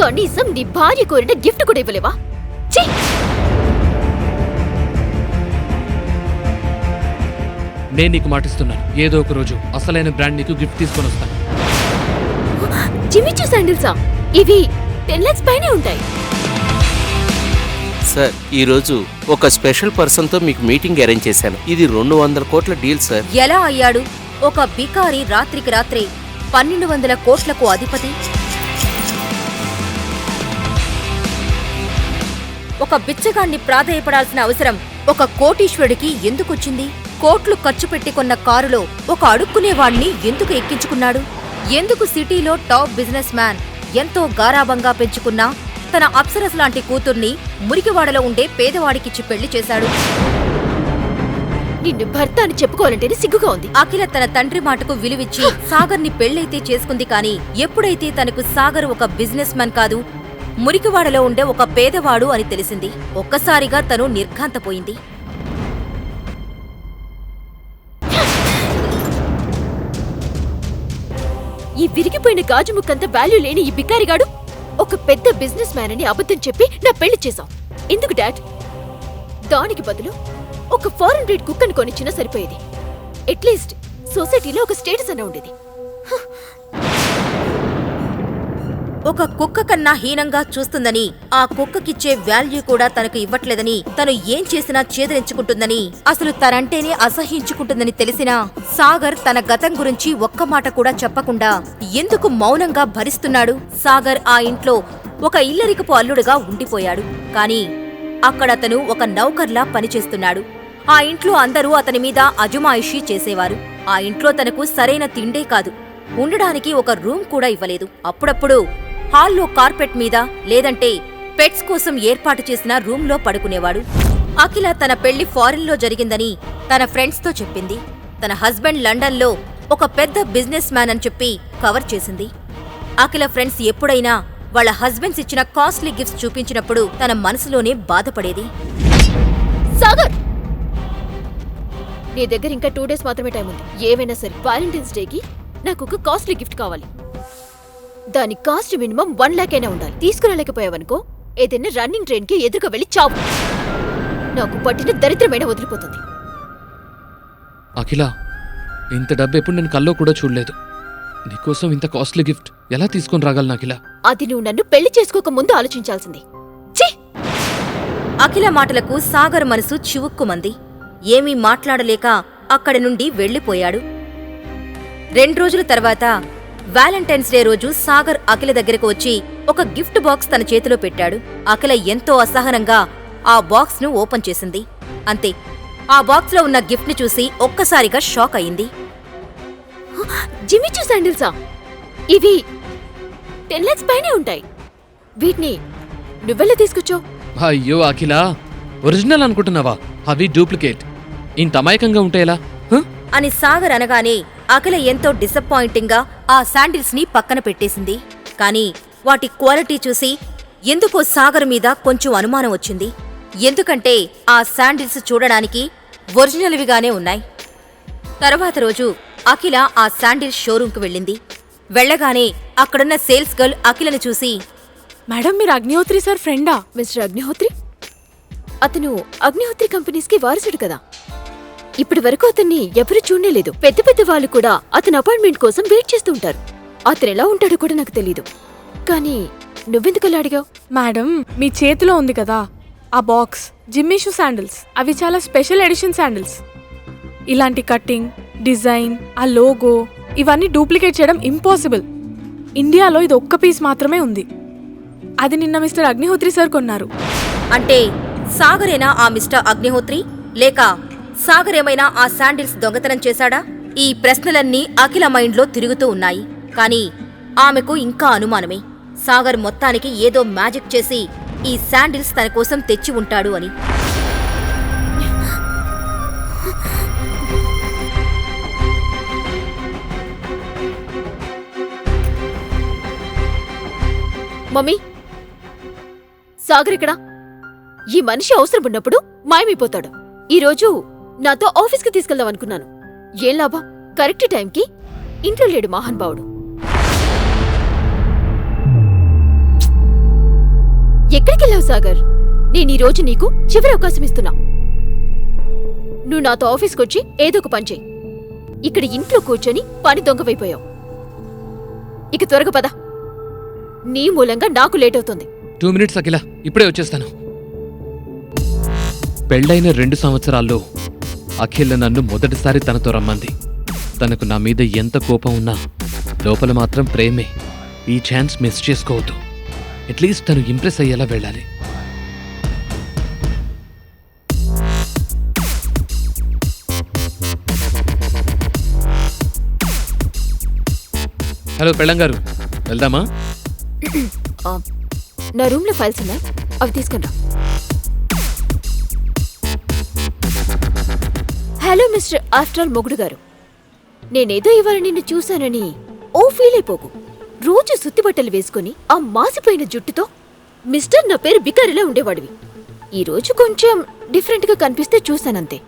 కనీసం నీ భార్య కోరిన గిఫ్ట్ కూడా ఇవ్వలేవా? ఛీ! నేను నీకు మాటిస్తున్నాను. ఏదో ఒక రోజు అసలైన బ్రాండ్ నీకు గిఫ్ట్ తీసుకొని వస్తాను. జిమ్మిచూ శాండిల్సా? ఇవి టెన్ లాక్స్ పైనే ఉంటాయి. సార్ ఈరోజు ఒక స్పెషల్ పర్సన్తో మీకు మీటింగ్ అరేంజ్ చేశాను. ఇది రెండు వందల కోట్ల డీల్ సార్. ఎలా అయ్యాడు? ఒక బికారి రాత్రికి రాత్రే పన్నెండు వందల కోట్లకు అధిపతి. ఒక బిచ్చగాన్ని ప్రాధేయపడాల్సిన అవసరం ఒక కోటీశ్వరుడికి ఎందుకొచ్చింది? కోట్లు ఖర్చు పెట్టి కొన్న కారులో ఒక అడుక్కునేవాణ్ణి ఎందుకు ఎక్కించుకున్నాడు? ఎందుకు సిటీలో టాప్ బిజినెస్ మ్యాన్ ఎంతో గారాబంగా పెంచుకున్నా? తన అప్సరస్ లాంటి కూతుర్ని మురికివాడలో ఉండే పేదవాడికిచ్చి పెళ్ళి చేశాడు. నిన్ను భర్త అని చెప్పుకోవాలంటేనే సిగ్గుగా ఉంది. అఖిల తన తండ్రి మాటకు విలువిచ్చి సాగర్ని పెళ్ళైతే చేసుకుంది కానీ ఎప్పుడైతే తనకు సాగర్ ఒక బిజినెస్ మ్యాన్ కాదు మురికివాడలో ఉండే ఒక పేదవాడు అని తెలిసింది. ఒక్కసారిగా తను నిర్ఘాంతపోయింది. ఈ విరిగిపోయిన గాజు ముక్కంత వాల్యూ లేని ఈ బికారిగాడు ఒక పెద్ద బిజినెస్ మ్యాన్ అని అబద్ధం చెప్పి నా పెళ్ళి చేశాం. ఎందుకు డాడ్? దానికి బదులు ఒక ఫారెన్ బ్రీడ్ కుక్కను కొనిచ్చినా సరిపోయేది. అట్లీస్ట్ సొసైటీలో ఒక స్టేటస్ అన్న ఉండేది. ఒక కుక్క కన్నా హీనంగా చూస్తుందని ఆ కుక్కకిచ్చే వాల్యూ కూడా తనకు ఇవ్వట్లేదని తను ఏం చేసినా చేదరించుకుంటుందని అసలు తనంటేనే అసహ్యించుకుంటుందని తెలిసినా సాగర్ తన గతం గురించి ఒక్క మాట కూడా చెప్పకుండా ఎందుకు మౌనంగా భరిస్తున్నాడు? సాగర్ ఆ ఇంట్లో ఒక ఇల్లరికపు అల్లుడుగా ఉండిపోయాడు. కాని అక్కడ అతను ఒక నౌకర్లా పనిచేస్తున్నాడు. ఆ ఇంట్లో అందరూ అతని మీద అజమాయిషీ చేసేవారు. ఆ ఇంట్లో తనకు సరైన తిండే కాదు. ఉండడానికి ఒక రూమ్ కూడా ఇవ్వలేదు. అప్పుడప్పుడు హాల్లో కార్పెట్ మీద లేదంటే పెట్స్ కోసం ఏర్పాటు చేసిన రూమ్లో పడుకునేవాడు. అఖిల తన పెళ్ళి ఫారిన్లో జరిగిందని తన ఫ్రెండ్స్తో చెప్పింది. తన హస్బెండ్ లండన్లో ఒక పెద్ద బిజినెస్ మ్యాన్ అని చెప్పి కవర్ చేసింది. అఖిల ఫ్రెండ్స్ ఎప్పుడైనా వాళ్ళ హస్బెండ్స్ ఇచ్చిన కాస్ట్లీ గిఫ్ట్స్ చూపించినప్పుడు తన మనసులోనే బాధపడేది. సాగర్! నీ దగ్గర ఇంకా టూ డేస్ మాత్రమే టైం ఉంది. ఏమైనా సరే వ్యాలంటైన్స్ డేకి నాకు ఒక కాస్ట్లీ గిఫ్ట్ కావాలి. దాని కాస్ట్ మినిమం వన్ లాక్ అయినా ఉండాలి. తీసుకురాలేకపోయావనుకో ఏదైనా రన్నింగ్ ట్రైన్కి ఎదురుగా వెళ్ళి చావు. నాకు పట్టిన దరిద్రమైన వదిలిపోతుంది? అఖిల ఇంత డబ్బు ఎప్పుడు నేను కల్లో కూడా చూడలేదు. నీకోసం ఇంత కాస్ట్లీ గిఫ్ట్ ఎలా తీసుకొని రాగలను అఖిల? అది నువ్వు నన్ను పెళ్ళి చేసుకోక ముందు ఆలోచించాల్సింది. ఛీ! అఖిల మాటలకు సాగర్ మనసు చివుక్కుమంది. ఏమీ మాట్లాడలేక అక్కడి నుండి వెళ్ళిపోయాడు. రెండు రోజుల తర్వాత వ్యాలంటైన్స్ డే రోజు సాగర్ అఖిల దగ్గరకు వచ్చి ఒక గిఫ్ట్ బాక్స్ తన చేతిలో పెట్టాడు. అఖిల ఎంతో అసహనంగా ఆ బాక్స్ను ఓపెన్ చేసింది. అంతే ఆ బాక్స్లో ఉన్న గిఫ్ట్ని చూసి ఒక్కసారిగా షాక్ అయింది. జిమ్మిచూ శాండిల్సా? ఇవి టెన్ లాక్స్ పైనే ఉంటాయి. వీటిని నువ్వెలా తీసుకొచ్చావు. అయ్యో అఖిల ఒరిజినల్ అనుకుంటున్నావా? అవి డూప్లికేట్. ఇంత అమాయకంగా ఉంటాయేలా? హ? అని సాగర్ అనగానే అఖిల ఎంతో డిసప్పాయింటింగ్గా ఆ శాండిల్స్ని పక్కన పెట్టేసింది. కానీ వాటి క్వాలిటీ చూసి ఎందుకో సాగర్ మీద కొంచెం అనుమానం వచ్చింది. ఎందుకంటే ఆ శాండిల్స్ చూడడానికి ఒరిజినల్విగానే ఉన్నాయి. తర్వాత రోజు అఖిల ఆ శాండిల్స్ షోరూంకు వెళ్ళింది. వెళ్ళగానే అక్కడున్న సేల్స్ గర్ల్ అఖిలను చూసి మేడం మీరు అగ్నిహోత్రి సార్ ఫ్రెండా? మిస్టర్ అగ్నిహోత్రి? అతను అగ్నిహోత్రి కంపెనీస్కి వారసుడు కదా. ఇప్పటి వరకు అతన్ని ఎవరు చూడలేదు. పెద్ద పెద్ద వాళ్ళు కూడా అతని అపాయింట్మెంట్ కోసం వెయిట్ చేస్తూ ఉంటారు. అతను ఎలా ఉంటాడో కూడా నాకు తెలీదు. కానీ నువ్వెందుకలా అడిగావు? మేడం మీ చేతిలో ఉంది కదా ఆ బాక్స్ జిమ్మీషు శాండిల్స్. అవి చాలా స్పెషల్ ఎడిషన్ శాండిల్స్. ఇలాంటి కట్టింగ్ డిజైన్ ఆ లోగో ఇవన్నీ డూప్లికేట్ చేయడం ఇంపాసిబుల్. ఇండియాలో ఇది ఒక్క పీస్ మాత్రమే ఉంది. అది నిన్న మిస్టర్ అగ్నిహోత్రి సార్ కొన్నారు. అంటే సాగరేనా ఆ మిస్టర్ అగ్నిహోత్రి? లేక సాగర్ ఏమైనా ఆ శాండిల్స్ దొంగతనం చేశాడా? ఈ ప్రశ్నలన్నీ అఖిల మైండ్లో తిరుగుతూ ఉన్నాయి. కానీ ఆమెకు ఇంకా అనుమానమే. సాగర్ మొత్తానికి ఏదో మ్యాజిక్ చేసి ఈ శాండిల్స్ తన కోసం తెచ్చి ఉంటాడు అని. మమ్మీ! సాగర్ ఇక్కడ. ఈ మనిషి అవసరం ఉన్నప్పుడు మాయమైపోతాడు. ఈరోజు నాతో ఆఫీస్కి తీసుకెళ్దాం అనుకున్నాను. ఏం లాభం? కరెక్ట్ టైంకి ఇంట్లో లేడు మహానుభావుడు ఎక్కడికెళ్ళావు సాగర్? నేను ఈరోజు నీకు చివరి అవకాశం ఇస్తున్నా. నువ్వు నాతో ఆఫీస్కి వచ్చి ఏదో ఒక పని చెయ్యి ఇక్కడ ఇంట్లో కూర్చొని పని దొంగవైపోయావు. ఇక త్వరగా పద. నీ మూలంగా నాకు లేట్ అవుతుంది టూ మినిట్స్ అఖిల ఇప్పుడే వచ్చేస్తాను. పెళ్ళైన రెండు సంవత్సరాల్లో అఖిల నన్ను మొదటిసారి తనతో రమ్మంది. తనకు నా మీద ఎంత కోపం ఉన్నా లోపల మాత్రం ప్రేమే. ఈ ఛాన్స్ మిస్ చేసుకోవద్దు. అట్లీస్ట్ తను ఇంప్రెస్ అయ్యేలా వెళ్ళాలి. హలో పెళ్ళంగారు వెళ్దామా? నా రూమ్లో ఫైల్స్ ఉన్నాయి. అవి తీసుకురా హలో మిస్టర్ ఆఫ్టర్ ఆల్ మొగుడు గారు. నేనేదో ఇవాళ నిన్ను చూశానని ఓ ఫీల్ అయిపోకు. రోజు సుత్తి బట్టలు వేసుకుని ఆ మాసిపోయిన జుట్టుతో మిస్టర్ నా పేరు బికారిలా ఉండేవాడివి. ఈ రోజు కొంచెం డిఫరెంట్గా కనిపిస్తే చూశానంతే.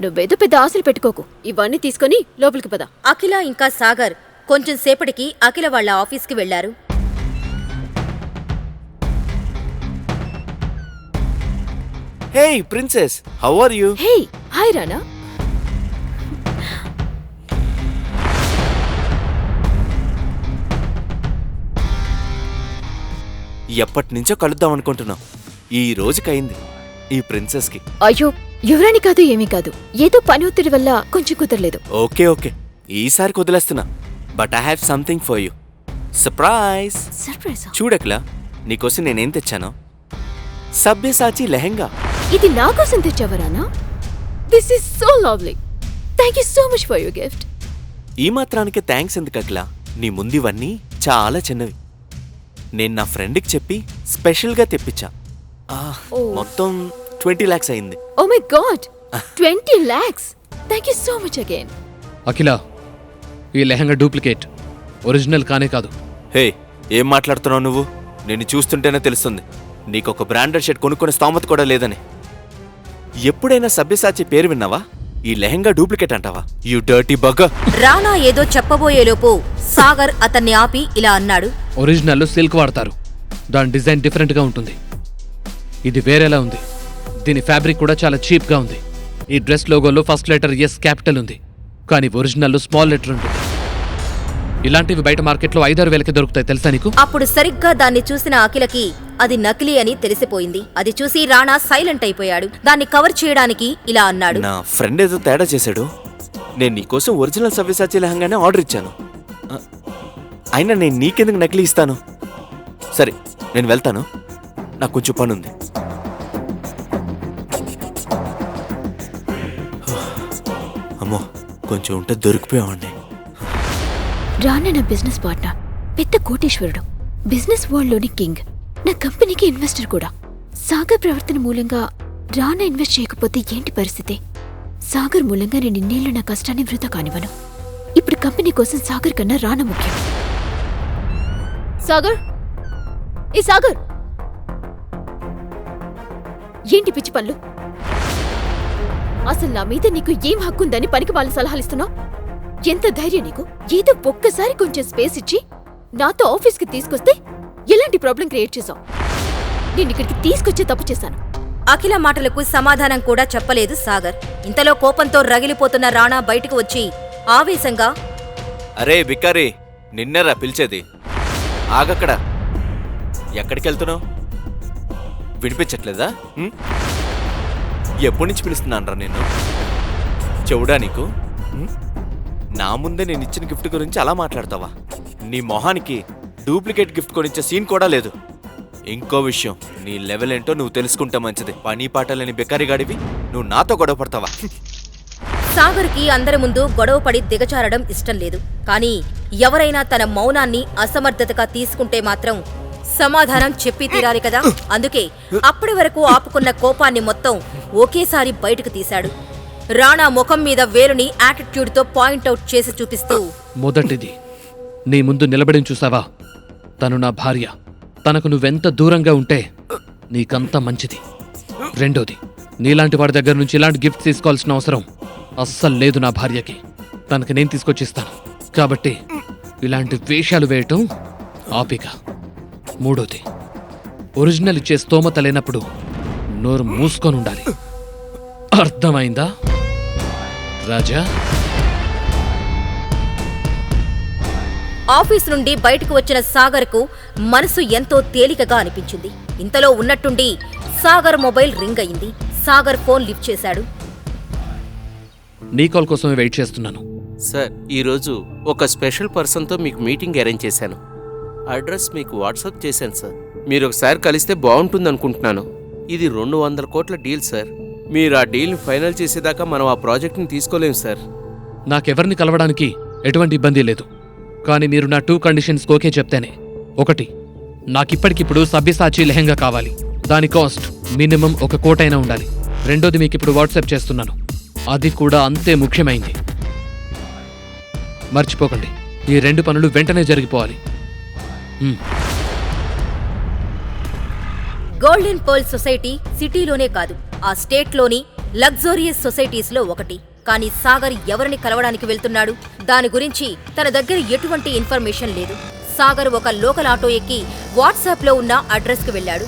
నువ్వేదో పెద్ద ఆశలు పెట్టుకోకు. ఇవన్నీ తీసుకొని లోపలికి పద. అఖిల ఇంకా సాగర్ కొంచెం సేపటికి అఖిల వాళ్ళ ఆఫీస్కి వెళ్ళారు hey princess how are you? Hey hi Rana. ఎప్పటి నుంచో కలుద్దాం అనుకుంటున్నాం. ఈ రోజుకయింది ఈ ప్రిన్సెస్కి అయ్యో ఎవరని కాదు ఏమీ కాదు. ఏదో పని ఒత్తిడి వల్ల కొంచెం కుదరలేదు. Okay okay. ఈసారి వదిలేస్తున్నా but I have something for you. Surprise. Surprise? చూడక్లా నీకోసం నేనేం తెచ్చాను. సభ్యసాచి లెహెంగా. ఇది నా కోసం తెచ్చావరానా? This is so lovely thank you so much for your gift ఈ మాత్రానికి థ్యాంక్స్ ఎందుకట్లా నీ ముందివన్నీ చాలా చిన్నవి. నేను నా ఫ్రెండ్కి చెప్పి స్పెషల్గా తెప్పించా. మొత్తం ట్వంటీ ల్యాక్స్ అయింది. ఓ my god twenty lakhs thank you so much again Akhila ఈ లెహంగా డూప్లికేట్ ఒరిజినల్ కానే కాదు. హే ఏం మాట్లాడుతున్నావు నువ్వు? నేను చూస్తుంటేనే తెలుస్తుంది. నీకు ఒక బ్రాండెడ్ షర్ట్ కొనుక్కునే స్తోమత కూడా లేదని. ఎప్పుడైనా సభ్యసాచి పేరు విన్నావా? ఈ లెహంగా డూప్లికేట్ అంటావా? యు డర్టీ బగ్గ రానా ఏదో చెప్పబోయేలోపు సాగర్ అతన్ని ఆపి ఇలా అన్నాడు. ఒరిజినల్లో సిల్క్ వాడతారు. దాని డిజైన్ డిఫరెంట్గా ఉంటుంది. ఇది వేరేలా ఉంది. దీని ఫ్యాబ్రిక్ కూడా చాలా చీప్గా ఉంది. ఈ డ్రెస్ లోగోలో ఫస్ట్ లెటర్ ఎస్ క్యాపిటల్ ఉంది. కానీ ఒరిజినల్లో స్మాల్ లెటర్ ఉంటుంది. ఇలాంటివి బయట మార్కెట్లో ఐదారు వేలకి దొరుకుతాయి తెలుసా నీకు? అప్పుడు సరిగ్గా దాన్ని చూసిన అఖిలకి అది నకిలీ అని తెలిసిపోయింది. అది చూసి రాణా సైలెంట్ అయిపోయాడు. దాన్ని కవర్ చేయడానికి ఇలా అన్నాడు. నా ఫ్రెండ్ ఏదో తేడా చేశాడు. నేను నీకోసం ఒరిజినల్ సవ్యసాచి లెహంగానే ఆర్డర్ ఇచ్చాను. అయినా నేను నీకెందుకు నకిలీ ఇస్తాను? సరే నేను వెళ్తాను. నాకు కొంచెం పని ఉంది అమ్మో కొంచెం ఉంటే దొరికిపోయామండి రానా నా బిజినెస్ పార్ట్నర్ పెద్ద కోటీశ్వరుడు. బిజినెస్ వరల్డ్లోని కింగ్. నా కంపెనీకి ఇన్వెస్టర్ కూడా. సాగర్ ప్రవర్తన మూలంగా రానా ఇన్వెస్ట్ చేయకపోతే ఏంటి పరిస్థితి? సాగర్ మూలంగా నేను ఇన్నేళ్ళు నా కష్టాన్ని వృధా కానివ్వను. ఇప్పుడు కంపెనీ కోసం సాగర్ కన్నా రానా ముఖ్యం. సాగర్? ఏ సాగర్? ఏంటి పిచ్చి పనులు అసలు నా మీద నీకు ఏం హక్కుందని పనికి వాళ్ళ సలహాలు ఇస్తున్నావు ఎంత ధైర్యం నీకు? ఏదో ఒక్కసారి కొంచెం స్పేస్ ఇచ్చి నాతో ఆఫీస్కి తీసుకొస్తే ఎలాంటి ప్రాబ్లం క్రియేట్ చేశావు నేను ఇక్కడికి తీసుకొచ్చే తప్పు చేశాను. అఖిల మాటలకు సమాధానం కూడా చెప్పలేదు సాగర్. ఇంతలో కోపంతో రగిలిపోతున్న రాణా బయటకు వచ్చి ఆవేశంగా అరే బికారి నిన్నరా పిలిచేది. ఆగక్కడ? ఎక్కడికి వెళ్తున్నావు వినిపించట్లేదా? ఉం? ఎప్పటి నుంచి పిలుస్తున్నానరా నేను చెవుడా నీకు? ఉం? నా ముందే నేను ఇచ్చిన గిఫ్ట్ గురించి అలా మాట్లాడతావా? నీ మొహానికి డూప్లికేట్ గిఫ్ట్ కొనిచ్చే సీన్ కూడా లేదు. ఇంకో విషయం నీ లెవెల్ ఏంటో నువ్వు తెలుసుకుంటే మంచిది. పని పాటలేని బెకారిగాడివి నువ్వు నాతో గొడవ పడతావా? సాగర్కి అందరి ముందు గొడవపడి దిగజారడం ఇష్టం లేదు. కానీ ఎవరైనా తన మౌనాన్ని అసమర్థతగా తీసుకుంటే మాత్రం సమాధానం చెప్పి తీరాలి కదా. అందుకే అప్పటి వరకు ఆపుకున్న కోపాన్ని మొత్తం ఒకేసారి బయటకు తీశాడు. రాణా ముఖం మీద వేలుని యాటిట్యూడ్తో పాయింట్అవుట్ చేసి చూపిస్తూ మొదటిది. నీ ముందు నిలబడి చూసావా? తను నా భార్య. తనకు నువ్వెంత దూరంగా ఉంటే నీకంత మంచిది. రెండోది నీలాంటి వాడి దగ్గర నుంచి ఇలాంటి గిఫ్ట్ తీసుకోవాల్సిన అవసరం అస్సలు లేదు నా భార్యకి. తనకి నేను తీసుకొచ్చిస్తాను. కాబట్టి ఇలాంటి వేషాలు వేయటం ఆపిక. మూడోది ఒరిజినల్ ఇచ్చే స్తోమత లేనప్పుడు నోరు మూసుకొని ఉండాలి. అర్థమైందా? రాజా? ఆఫీస్ నుండి బయటకు వచ్చిన సాగర్కు మనసు ఎంతో తేలికగా అనిపించింది. ఇంతలో ఉన్నట్టుండి సాగర్ మొబైల్ రింగ్ అయింది. సాగర్ ఫోన్ లిఫ్ట్ చేశాడు. నీ కాల్ కోసమే వెయిట్ చేస్తున్నాను. సార్ ఈరోజు ఒక స్పెషల్ పర్సన్తో మీకు మీటింగ్ అరేంజ్ చేశాను. అడ్రస్ మీకు వాట్సాప్ చేశాను సార్. మీరు ఒకసారి కలిస్తే బాగుంటుంది అనుకుంటున్నాను ఇది రెండు వందల కోట్ల డీల్ సార్. మీరు ఆ డీల్ని ఫైనల్ చేసేదాకా మనం ఆ ప్రాజెక్ట్ని తీసుకోలేము సార్. నాకెవరిని కలవడానికి ఎటువంటి ఇబ్బంది లేదు. కానీ మీరు నా టూ కండిషన్స్ ఓకే చెప్తేనే. ఒకటి నాకిప్పటికిప్పుడు సభ్యసాచి లెహంగా కావాలి. దాని కాస్ట్ మినిమం ఒక కోటైనా ఉండాలి. రెండోది మీకు ఇప్పుడు వాట్సాప్ చేస్తున్నాను. అది కూడా అంతే ముఖ్యమైంది. మర్చిపోకండి. ఈ రెండు పనులు వెంటనే జరిగిపోవాలి. గోల్డెన్ పర్ల్ సొసైటీ సిటీలోనే కాదు ఆ స్టేట్లోని లగ్జోరియస్ సొసైటీస్లో ఒకటి. కానీ సాగర్ ఎవరిని కలవడానికి వెళ్తున్నాడు? దాని గురించి తన దగ్గర ఎటువంటి ఇన్ఫర్మేషన్ లేదు. సాగర్ ఒక లోకల్ ఆటో ఎక్కి వాట్సాప్లో ఉన్న అడ్రస్కి వెళ్ళాడు.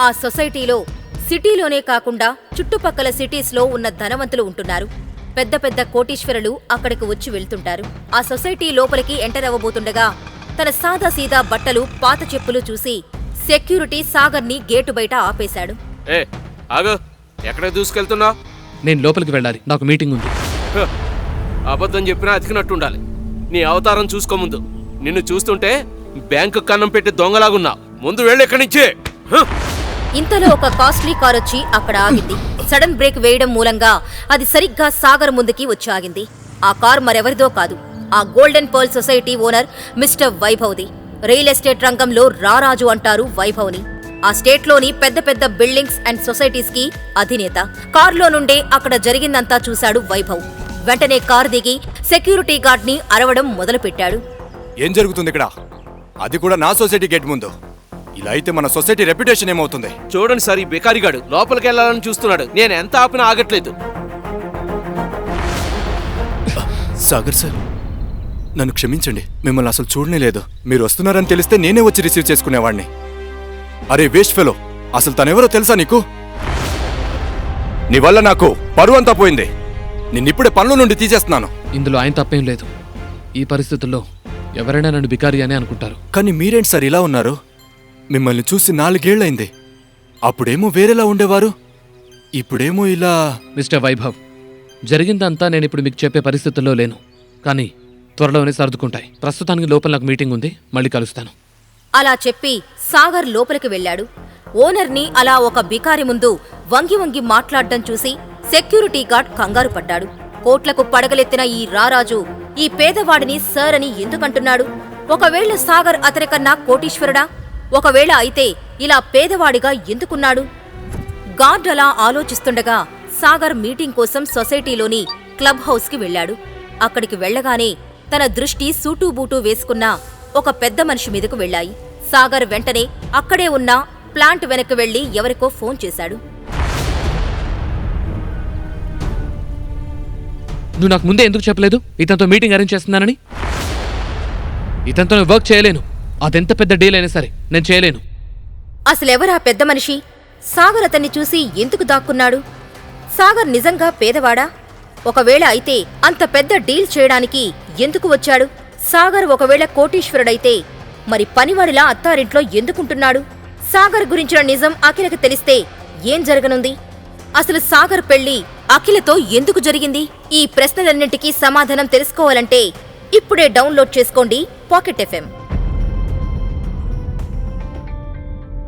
ఆ సొసైటీలో సిటీలోనే కాకుండా చుట్టుపక్కల సిటీస్లో ఉన్న ధనవంతులు ఉంటున్నారు. పెద్ద పెద్ద కోటీశ్వరులు అక్కడికి వచ్చి వెళ్తుంటారు. ఆ సొసైటీ లోపలికి ఎంటర్ అవ్వబోతుండగా తన సాదా సీదా బట్టలు పాత చెప్పులు చూసి సెక్యూరిటీ సాగర్ని గేటు బయట ఆపేశాడు. ఏ ఆగు. ఎక్కడ దూసుకెళ్తున్నావు? నేను లోపలికి వెళ్ళాలి. నాకు మీటింగ్ ఉంది. అబద్ధం చెప్పినా అతికినట్టు ఉండాలి నీ అవతారం చూసుకోముందు నిన్ను చూస్తుంటే బ్యాంకు కన్నం పెట్టి దొంగలాగున్నా. ముందు వెళ్ళి ఎక్కడి నుంచే. ఇంతలో ఒక కాస్ట్లీ కార్ వచ్చి అక్కడ ఆగింది. సడన్ బ్రేక్ వేయడం మూలంగా అది సరిగ్గా సాగర్ ముందుకి వచ్చి ఆగింది. ఆ కార్ మరెవరిదో కాదు. ఆ golden pearl society owner mister వైభవ్ది. Real estate రంగంలో రారాజు అంటారు వైభవ్ని. ఆ స్టేట్లోని పెద్ద పెద్ద బిల్డింగ్స్ అండ్ సొసైటీస్కి అధినేత. కారులో నుండే అక్కడ జరిగిందంతా చూశాడు వైభవ్. వెంటనే కారు దిగి సెక్యూరిటీ గార్డ్ని అరవడం మొదలుపెట్టాడు. ఏం జరుగుతుంది ఇక్కడ? అది కూడా నా సొసైటీ గేట్ ముందు. ఇలా అయితే మన సొసైటీ రెప్యుటేషన్ ఏమవుతుంది? చూడండి సార్ ఈ బేకారిగాడు లోపలికి వెళ్ళాలని చూస్తున్నాడు. నేను ఎంత ఆపినా ఆగట్లేదు. సాగర్ సార్ నన్ను క్షమించండి. మిమ్మల్ని అసలు చూడనే లేదు. మీరు వస్తున్నారని తెలిస్తే నేనే వచ్చి రిసీవ్ చేసుకునేవాడిని. అరే వేస్ట్ ఫెలో అసలు తనెవరో తెలుసా నీకు? నీ వల్ల నాకు పరువు అంతా పోయింది. నిన్నిప్పుడే పనుల నుండి తీసేస్తున్నాను. ఇందులో ఆయన తప్పేం లేదు. ఈ పరిస్థితుల్లో ఎవరైనా నన్ను బికారి అని అనుకుంటారు. కానీ మీరేంటి సార్ ఇలా ఉన్నారు? మిమ్మల్ని చూసి నాలుగేళ్ళైంది అప్పుడేమో వేరేలా ఉండేవారు? ఇప్పుడేమో ఇలా మిస్టర్ వైభవ్ జరిగిందంతా నేను ఇప్పుడు మీకు చెప్పే పరిస్థితుల్లో లేను. కానీ త్వరలోనే సర్దుకుంటాయి. ప్రస్తుతానికి లోపల నాకు మీటింగ్ ఉంది. మళ్ళీ కలుస్తాను. అలా చెప్పి సాగర్ లోపలికి వెళ్ళాడు. ఓనర్ని అలా ఒక బికారి ముందు వంగి వంగి మాట్లాడడం చూసి సెక్యూరిటీ గార్డ్ కంగారు పడ్డాడు. కోట్లకు పడగలెత్తిన ఈ రారాజు ఈ పేదవాడిని సర్ అని ఎందుకంటున్నాడు? ఒకవేళ సాగర్ అతనికన్నా కోటీశ్వరుడా? ఒకవేళ అయితే ఇలా పేదవాడిగా ఎందుకున్నాడు? గార్డ్ అలా ఆలోచిస్తుండగా సాగర్ మీటింగ్ కోసం సొసైటీలోని క్లబ్ హౌస్కి వెళ్ళాడు. అక్కడికి వెళ్ళగానే తన దృష్టి సూటూ బూటూ వేసుకున్న ఒక పెద్ద మనిషి మీదకు వెళ్ళాయి. సాగర్ వెంటనే అక్కడే ఉన్న ప్లాంట్ వెనక్కి వెళ్ళి ఎవరికో ఫోన్ చేశాడు. నువ్వు నాకు ముందే ఎందుకు చెప్పలేదు? ఇతనితో మీటింగ్ అరేంజ్ చేస్తున్నానని? ఇతనితో నేను వర్క్ చేయలేను. అదెంత పెద్ద డీల్ అయినా సరే నేను చేయలేను. అసలెవరా పెద్ద మనిషి? సాగర్ అతన్ని చూసి ఎందుకు దాక్కున్నాడు? సాగర్ నిజంగా పేదవాడా? ఒకవేళ అయితే అంత పెద్ద డీల్ చేయడానికి ఎందుకు వచ్చాడు? సాగర్ ఒకవేళ కోటీశ్వరుడైతే మరి పనివాడిలా అత్తారింట్లో ఎందుకుంటున్నాడు? సాగర్ గురించిన నిజం అఖిలకు తెలిస్తే ఏం జరగనుంది? అసలు సాగర్ పెళ్ళి అఖిలతో ఎందుకు జరిగింది? ఈ ప్రశ్నలన్నింటికీ సమాధానం తెలుసుకోవాలంటే ఇప్పుడే డౌన్లోడ్ చేసుకోండి పాకెట్ ఎఫ్ఎం.